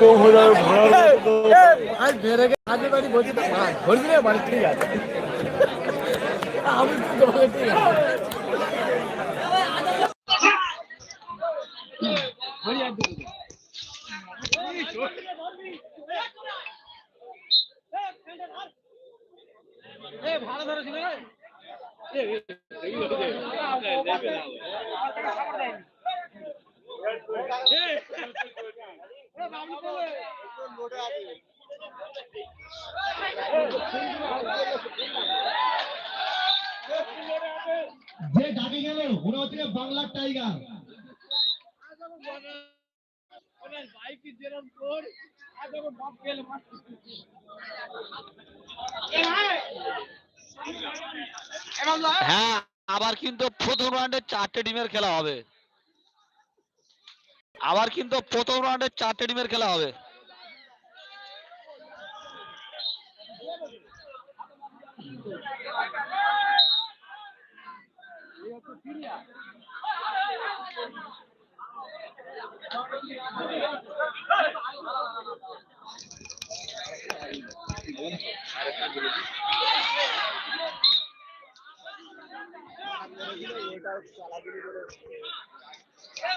কম হয়ে যাবে ভাড়ার মতো তো- আজ বেড়ে গেছে আজকে বাড়ি বলছি তো ভাই ধরবি রে বাড়ি ঠিক আছে আমি তো তোমাকে ঠিক আছে যে ডাকে গেল ওরা হচ্ছে বাংলার টাইগার হ্যাঁ আবার কিন্তু প্রথম রাউন্ডে চারটে টিমের খেলা হবে। আবার কিন্তু প্রথম রাউন্ডে চারটে টিমের খেলা হবে।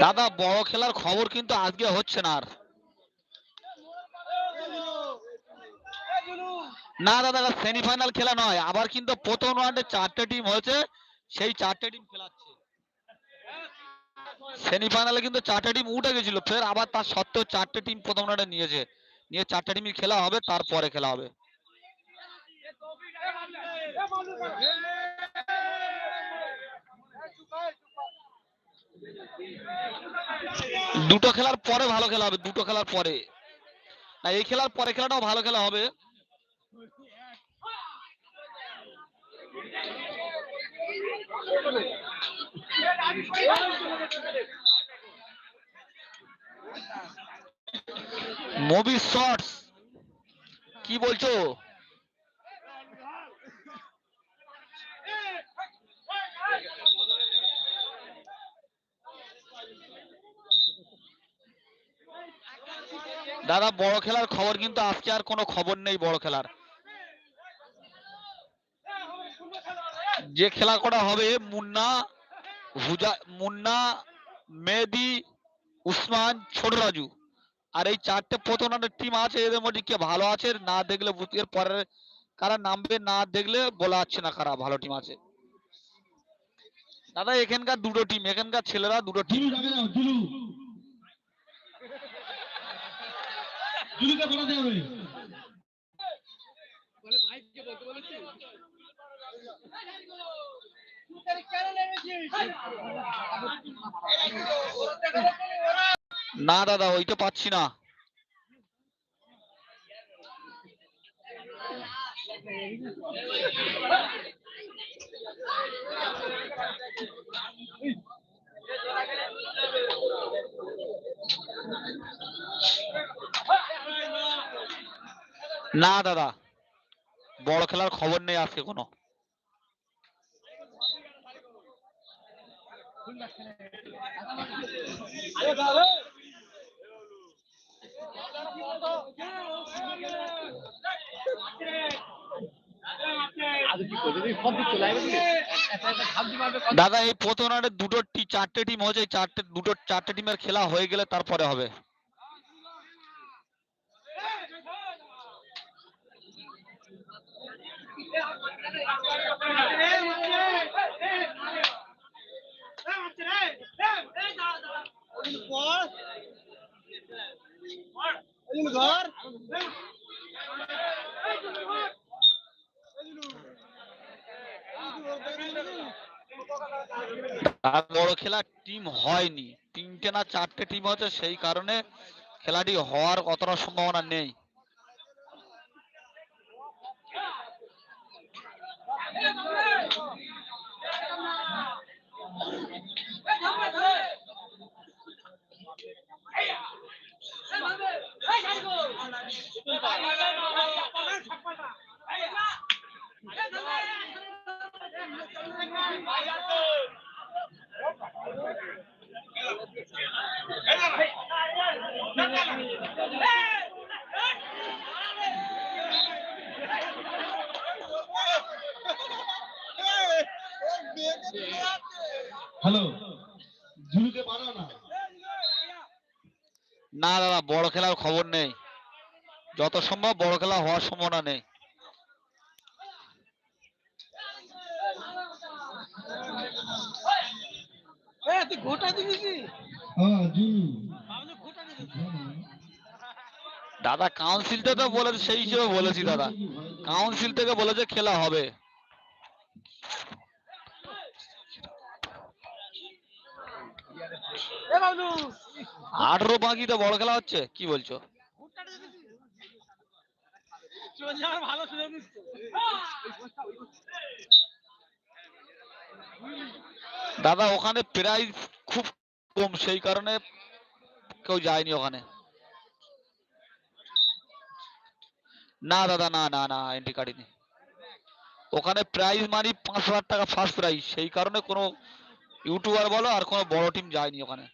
দাদা, বড় খেলার খবর কিন্তু আজকে হচ্ছে না আর। না দাদা, সেমিফাইনাল খেলা নয়, আবার কিন্তু প্রথম রাউন্ডে চারটে টিম হয়েছে, সেই চারটে টিম খেলাচ্ছে। সেমিফাইনালে কিন্তু চারটে টিম উঠে গেছিল। ফের আবার তার সত্ত্বেও চারটে টিম প্রথম রাউন্ডে নিয়েছে। নিয়ে চারটে টিমই খেলা হবে, তারপরে খেলা হবে। দুটো খেলার পরে ভালো খেলা হবে, দুটো খেলার পরে। না, এই খেলার পরে খেলাটাও ভালো খেলা হবে। মুভি শর্টস কি বলছো? দাদা, বড় খেলার খবর কিন্তু আজকে আর কোনো খবর নেই বড় খেলার। যে খেলা করা হবে মুন্না হুজা মুন্না মেহেদি উসমান ছোট রাজু। আর এই চারটে প্রথম রাউন্ডের টিম আছে এদের মধ্যে কে ভালো আছে না দেখলে এর পরে কারা নামবে না দেখলে বলা যাচ্ছে না কারা ভালো টিম আছে। দাদা এখানকার দুটো টিম এখানকার ছেলেরা দুটো টিম জুলু না দাদা ওইটা পাচ্ছি না। না দাদা বড় খেলার খবর নেই আজকে কোনো। দাদা, এই প্রথম রাউন্ডে দুটো চারটে টিম হয়েছে চারটে দুটো চারটে টিমের খেলা হয়ে গেলে তারপরে হবে। আর বড় খেলা টিম হয়নি। তিনটে না চারটে টিম হচ্ছে সেই কারণে খেলাটি হওয়ার কতটা সম্ভাবনা নেই। হ্যালো ঝুলুকে পারো না না দাদা বড় খেলার খবর নেই। যত সম্ভব বড় খেলা হওয়ার সম্ভাবনা নেই। হ্যাঁ দাদা কাউন্সিল থেকে বলেছে সেই হিসেবে বলেছি দাদা। কাউন্সিল থেকে বলেছে খেলা হবে। আঠারো বাকিতে বড় খেলা হচ্ছে? কি বলছো? দাদা ওখানে প্রাইস খুব কম সেই কারণে কেউ যায়নি ওখানে। না দাদা না না না এন্ট্রি কাটিনি ওখানে প্রাইজ মানি পাঁচ হাজার টাকা ফার্স্ট প্রাইজ সেই কারণে কোনো ইউটিউবার বলো আর কোনো বড় টিম যায়নি ওখানে।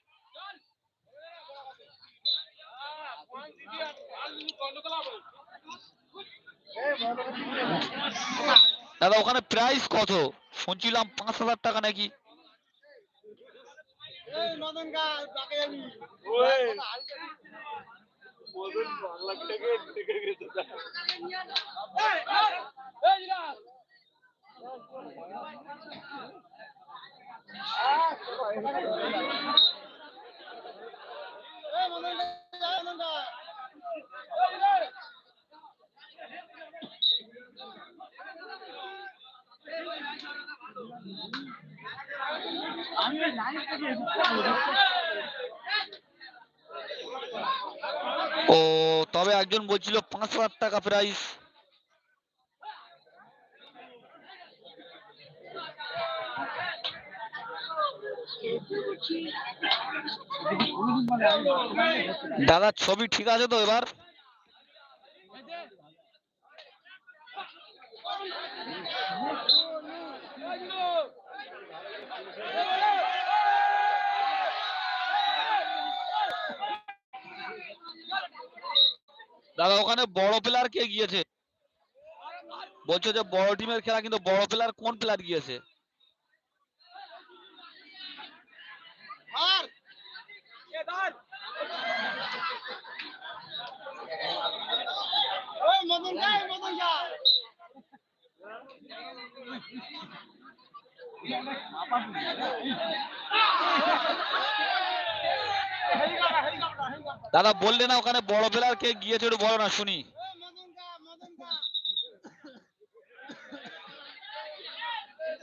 দাদা, ওখানে প্রাইস কত? শুনছিলাম পাঁচ হাজার টাকা নাকি। ও তবে একজন বলছিল পাঁচ হাজার টাকা প্রাইস দাদা ছবি ঠিক আছে তো এবার? দাদা, ওখানে বড় প্লেয়ার কে গিয়েছে? বলছো যে বড় টিমের খেলা, কিন্তু বড় প্লেয়ার কোন প্লেয়ার গিয়েছে? দাদা, বললে না ওখানে বড় প্লেয়ার কে গিয়েছে একটু বলো না, শুনি।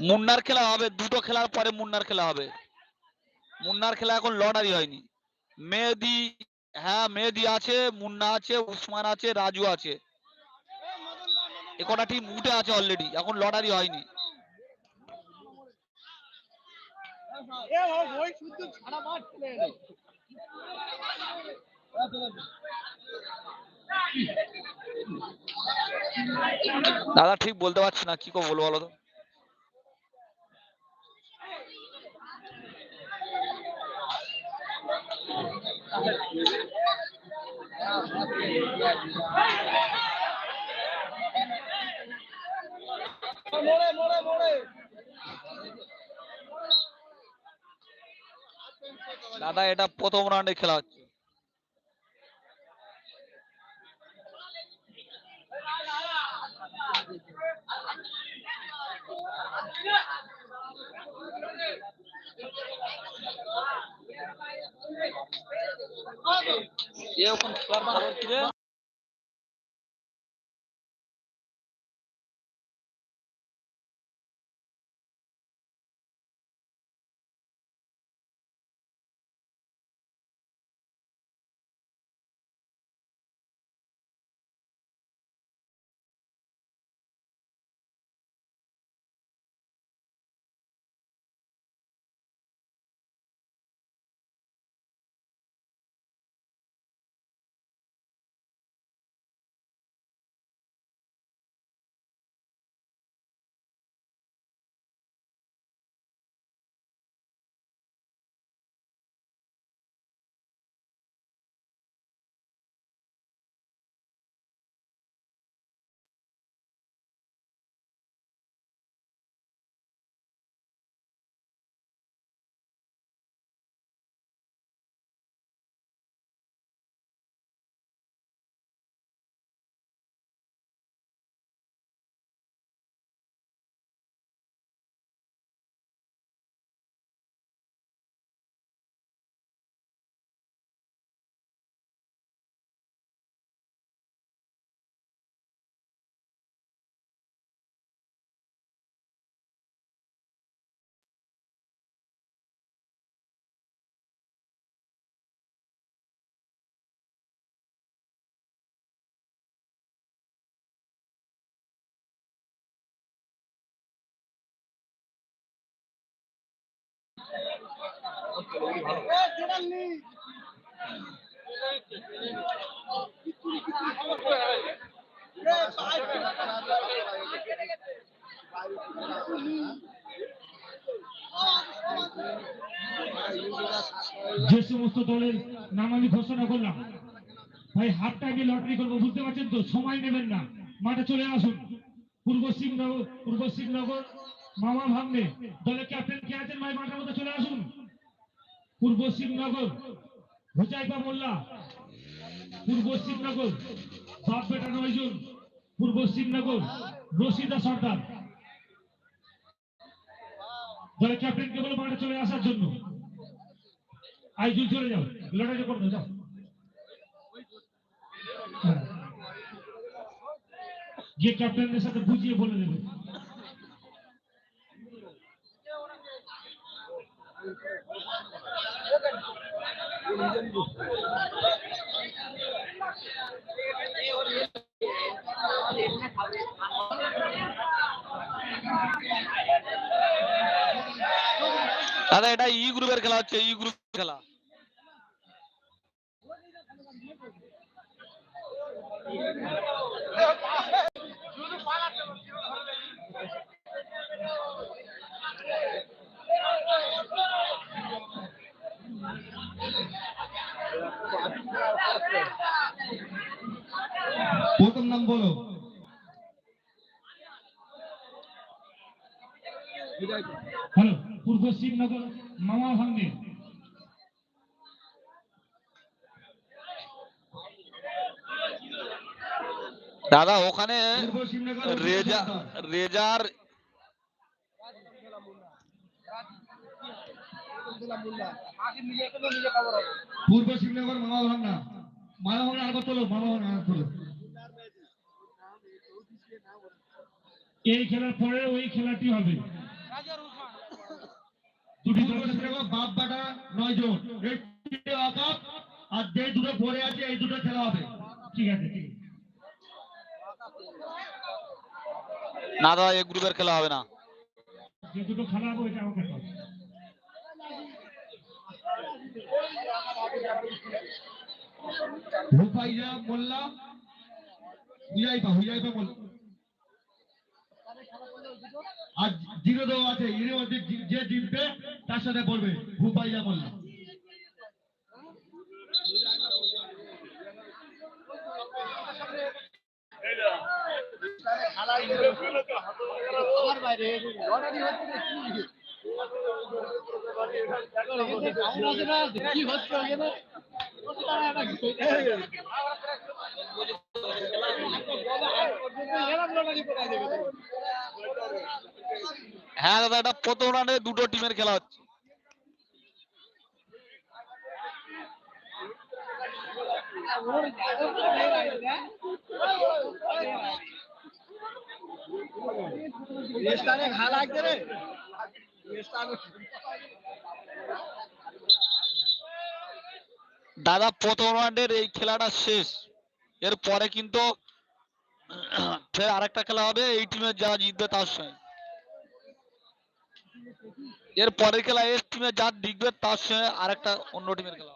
মুন্নার খেলা হবে, দুটো খেলার পরে মুন্নার খেলা হবে। মুন্নার খেলা এখন লটারি হয়নি। মেহেদি হ্যাঁ মেহেদি আছে, মুন্না আছে, উসমান আছে, রাজু আছে। এ কটা টিম উঠে আছে অলরেডি এখন লটারি হয়নি। দাদা ঠিক বলতে পারছি না, কি করে বলব বলো তো? দাদা এটা প্রথম রাউন্ডে খেলা হচ্ছে এরকম যে সমস্ত দলের নাম আমি ঘোষণা করলাম, ভাই হাফ টাইমে লটারি করব, বুঝতে পারছেন তো? সময় নেবেন না। মাঠে চলে আসুন। পূর্ব সিংনগর পূর্ব সিংনগর মামা ভাগ্নে, দলের ক্যাপ্টেন কে আছেন ভাই? মাঠের মধ্যে চলে আসুন। পূর্ব সিংনগর হুচাইপা মোল্লা। পূর্ব সিংনগর বাপ বেটা নয় জন পূর্ব সিংনগর রশিদা সর্দার। দলের ক্যাপ্টেনকে বলে মাঠে চলে আসার জন্য। আইজুল চলে যাও। লড়াই করতে যাও। হ্যাঁ। গিয়ে ক্যাপ্টেনদের সাথে বুঝিয়ে বলে দেবে। দাদা এটা ই গ্রুপের খেলা হচ্ছে ই গ্রুপ খেলা প্রথম নাম বলো হ্যালো পূর্ব শিবনগর মামা ভাগ্নে দাদা ওখানে পূর্ব শিবনগর রেজা রেজার পূর্ব শিবনগর মামা ভাঙনা মামা ভাঙনা আরেকবার তোলো মামা ভাঙনা আর তোলো এই খেলার পরে ওই খেলাটি হবে। দুটি শিবনগর বাপ বাটা নয় জন। আর যে দুটো পরে আছে এই দুটো খেলা হবে। ঠিক আছে। ঠিক আছে না দাদা এই গ্রুপের খেলা হবে না। যে দুটো খেলা হবে ওইটা আমাকে মোল্লা মোল্লা। আর জিরো দেওয়া আছে এর মধ্যে যে- জিতবে, তার সাথে পড়বে হুপাইয়া মোল্লা। লটারি হচ্ছে না হ্যাঁ দাদা, এটা প্রথম রানে দুটো টিমের খেলা হচ্ছে। দাদা, প্রথম রাউন্ডের এই খেলাটা শেষ। এর পরে কিন্তু ফের আরেকটা খেলা হবে, এই টিমের যারা জিতবে তার সঙ্গে। এর পরের খেলা এস টিমের যার জিতবে তার সঙ্গে আরেকটা অন্য টিমের খেলা।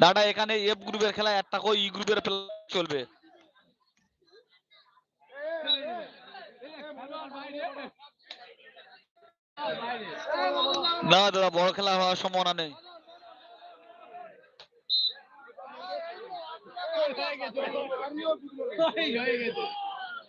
দাদা, এখানে এফ গ্রুপের খেলা একটা করে ই গ্রুপের চলবে। না দাদা, বড় খেলা হওয়ার সম্ভাবনা নেই। সাবির তাকে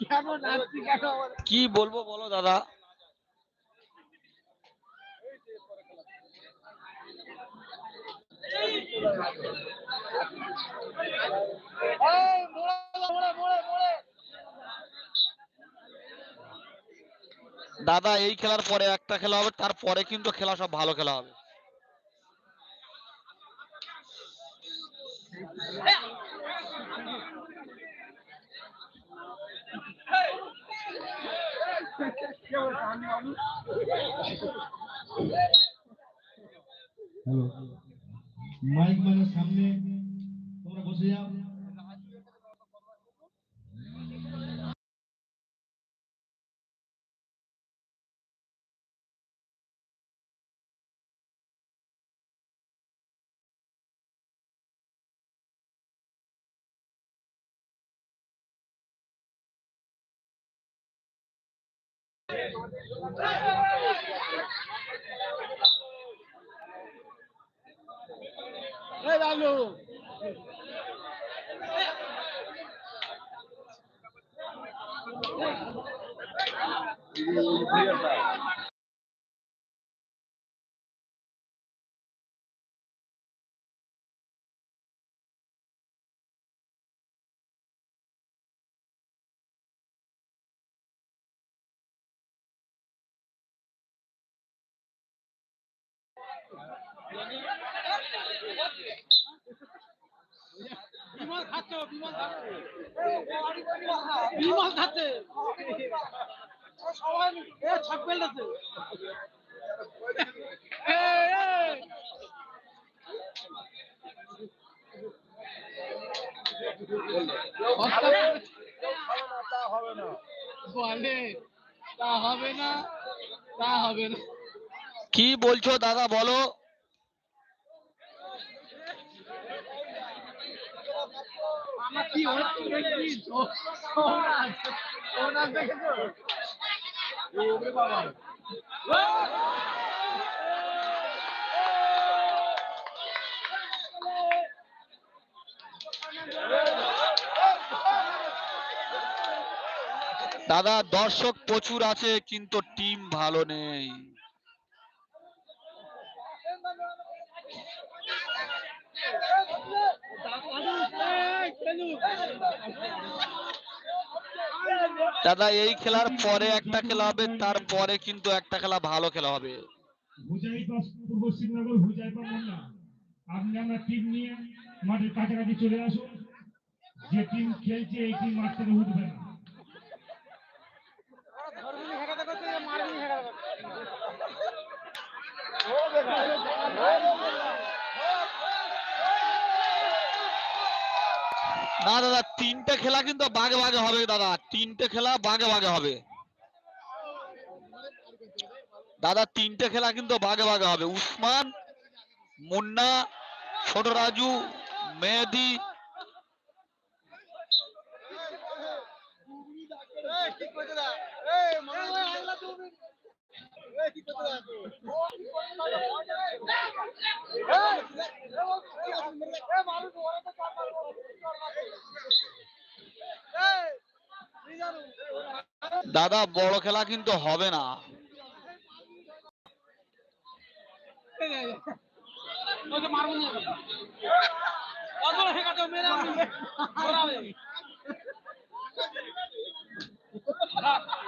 কেন নাচছি কেন? কি বলব বলো দাদা? দাদা এই খেলার পরে একটা খেলা হবে তারপরে কিন্তু খেলা সব ভালো খেলা হবে। মাইক মানে সামনে তোমরা বসে যাও। এই লালু বিমল বিমল খাচ্ছে বিমল খাচ্ছে ও সবাই ছাপ পেলেছে বলে, তা হবে না, তা হবে না। কি বলছো দাদা বলো আমার কি হচ্ছে দেখছিস ও ও নাচ ও নাচ দেখেছ ওরে বাবা দাদা দর্শক প্রচুর আছে কিন্তু টিম ভালো নেই। দাদা এই খেলার পরে একটা খেলা হবে তারপরে কিন্তু একটা খেলা ভালো খেলা হবে। হুজাইপা পূর্ব শ্রীনগর হুজাইপা মোল্লা আপনি আমরা টিম নিয়ে মাঠের কাছাকাছি চলে আসুন যে টিম খেলছে এই টিম মাঠ থেকে উঠবে না। ধর্মনি না, দাদা, তিনটে খেলা কিন্তু বাঘে বাগে হবে, দাদা। তিনটে খেলা বাগে বাগে হবে। দাদা, তিনটে খেলা কিন্তু বাগে বাগে হবে। উসমান, মুন্না ছোট রাজু মেহেদি ঠিক করে দা এই মনে হয় আল্লাহ তুমি এই ঠিক করে দা এই মানুষ ওরা তো চার মারবো এই নিজারু দাদা বড় খেলা কিন্তু হবে না। মেরে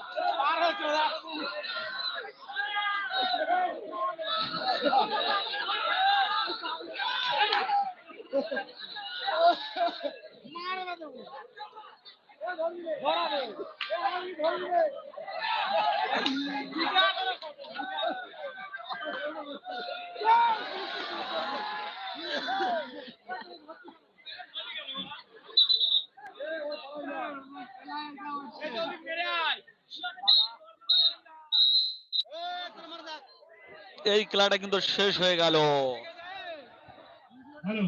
এই খেলাটা কিন্তু শেষ হয়ে গেল। হ্যালো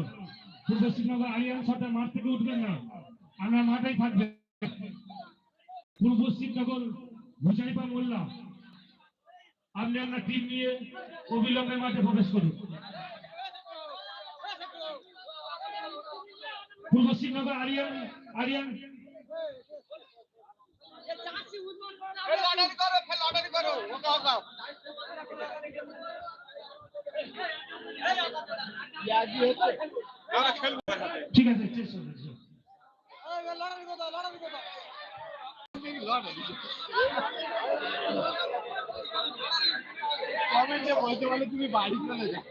সরকার মাঠ থেকে উঠবেন না। আমরা মাঠেই থাকবেন। পূর্ব শ্রীনগর ভুজাইপা মোল্লা। আপনি আপনার টিম নিয়ে অবিলম্বে মাঠে প্রবেশ করুন। পূর্ব শ্রীনগর আরিয়ান আরিয়ান। লটারি করো ফের লটারি করো ওকে ওকে ঠিক আছে তুমি বাড়ি চলে যাও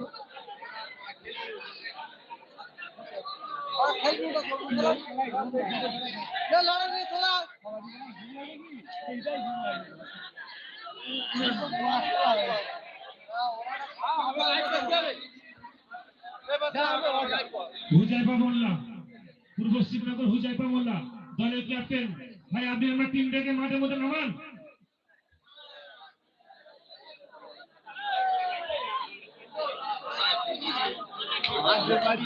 লটারি তোলা হুজাইপা মোল্লা, পূর্ব শ্রীনগর হুজাইপা মোল্লা, দলের ক্যাপ্টেন ভাই, আপনি আমার টিম ডেকে মাঠের মধ্যে নামান। বাড়ি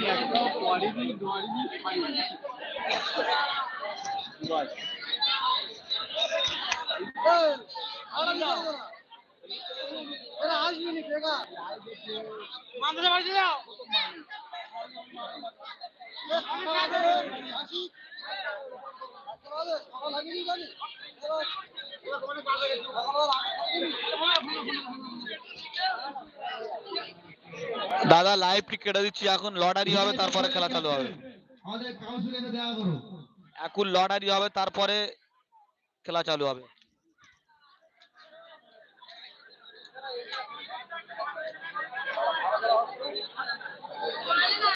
আসবিনি বেকার যাও। জানি দাদা লাইভটি কেটে দিচ্ছি। এখন লটারি হবে তারপরে খেলা চালু হবে। এখন লটারি হবে তারপরে খেলা চালু হবে।